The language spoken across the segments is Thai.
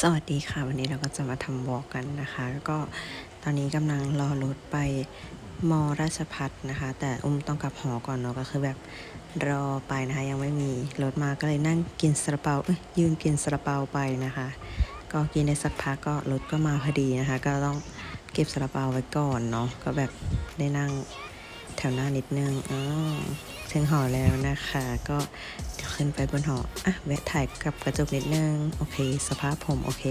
สวัสดีค่ะ วันนี้เราก็จะมาทำวอล์กกันนะคะ ก็ตอนนี้กำลังรอรถไปมอราชพัฒนะคะ แต่อุ้มต้องกลับหอก่อนเนาะก็คือแบบรอไปนะคะ ยังไม่มีรถมาก็เลยนั่งกินซาลาเปาเอ้ยยืนกินซาลาเปาไปนะคะ ก็กินได้สักพักก็รถก็มาพอดีนะคะ ก็ต้องเก็บซาลาเปาไว้ก่อนเนาะก็แบบได้นั่ง ถวหน้านิดนึงอ๋อถึงหอแล้วนะคะ ก็เดี๋ยวขึ้นไปบนหออะแวะถ่ายกับกระจกนิดนึง โอเค สภาพผมโอเค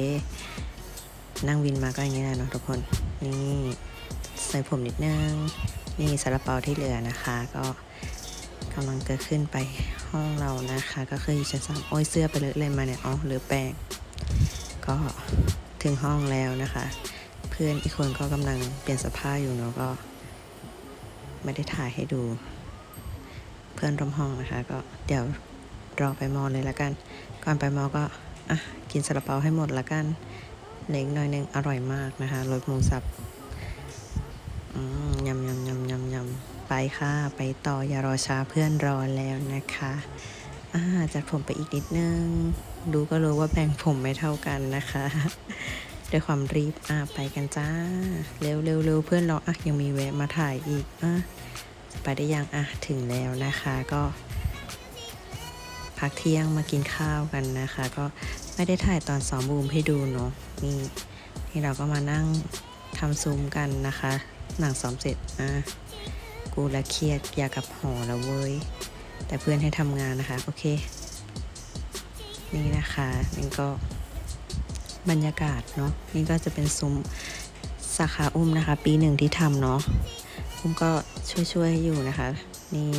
นั่งวินมาก็อย่างนี้แหละเนาะทุกคน นี่ใส่ผมนิดนึง นี่ซาลาเปาที่เหลือนะคะ ก็กำลังจะขึ้นไปห้องเรานะคะ ก็คืออยู่ชั้นสามโอ้ยเสื้อไปเลอะเลยมาเนี่ยอ๋อเหลือแป้งก็ถึงห้องแล้วนะคะ เพื่อนอีกคนก็กำลังเปลี่ยนเสภาพอยู่เนาะก็ ไม่ได้ถ่ายให้ดู เพื่อนร่วมห้องนะคะ ก็เดี๋ยวรอไปมอเลยละกัน ก่อนไปมอก็อะกินซาลาเปาให้หมดละกันเล็กน่อยหนึงอร่อยมากนะคะรสหมูสับยำยำยำยำยำไปค่ะ ไปต่ออย่ารอช้าเพื่อนรอแล้วนะคะอ่าจัดผมไปอีกนิดนึง ดูก็รู้ว่าแบ่งผมไม่เท่ากันนะคะ ด้วยความรีบอะไปกันจ้า เร็วเร็วเร็วเพื่อนเราอะยังมีแวะมาถ่ายอีกอะไปได้ยังอะถึงแล้วนะคะก็พักเที่ยงมากินข้าวกันนะคะ ก็ไม่ได้ถ่ายตอนซ้อมบูมให้ดูเนาะนี่นี่เราก็มานั่งทำซูมกันนะคะ หนังซ้อมเสร็จอะกูละเครียดอยากกับหอแล้วเว้ย แต่เพื่อนให้ทำงานนะคะ โอเค นี่นะคะนี่ก็ บรรยากาศเนาะนี่ก็จะเป็นซุ้มสาขาอุ้มนะคะ ปีหนึ่งที่ทำเนาะอุ้มก็ช่วยๆอยู่นะคะ นี่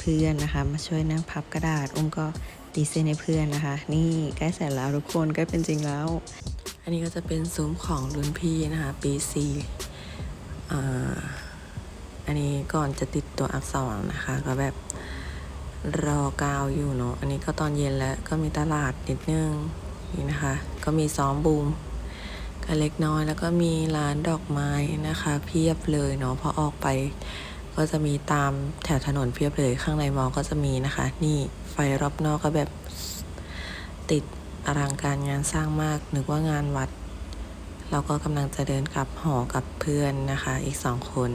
เพื่อนๆนะคะ มาช่วยนั่งพับกระดาษ อุ้มก็ดีเซนให้เพื่อนนะคะ นี่ใกล้เสร็จแล้วทุกคนใกล้เป็นจริงแล้ว อันนี้ก็จะเป็นซุ้มของรุ่นพี่นะคะ ปีสี่อันนี้ก่อนจะติดตัวอักษรนะคะ ก็แบบรอกาวอยู่เนาะอันนี้ก็ตอนเย็นแล้วก็มีตลาดนิดนึง นี่นะคะ ก็มีซ้อมบูมก็เล็กน้อยแล้วก็มีร้านดอกไม้นะคะ เพียบเลยเนาะพอออกไป ก็จะมีตามแถวถนนเพียบเลยข้างในมอก็จะมีนะคะ นี่ไฟรอบนอกก็แบบติดอลังการงานสร้างมากนึกว่างานวัด เราก็กำลังจะเดินกลับหอกับเพื่อนนะคะ อีกสองคน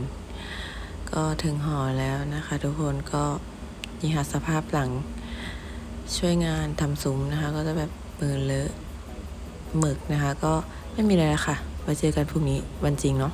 ก็ถึงหอแล้วนะคะ ทุกคนก็นี่ค่ะสภาพหลังช่วยงานทำซุ้มนะคะ ก็จะแบบ มือเลอะหมึกนะคะ ก็ไม่มีอะไรแล้วค่ะไว้เจอกันพรุ่งนี้วันจริงเนาะ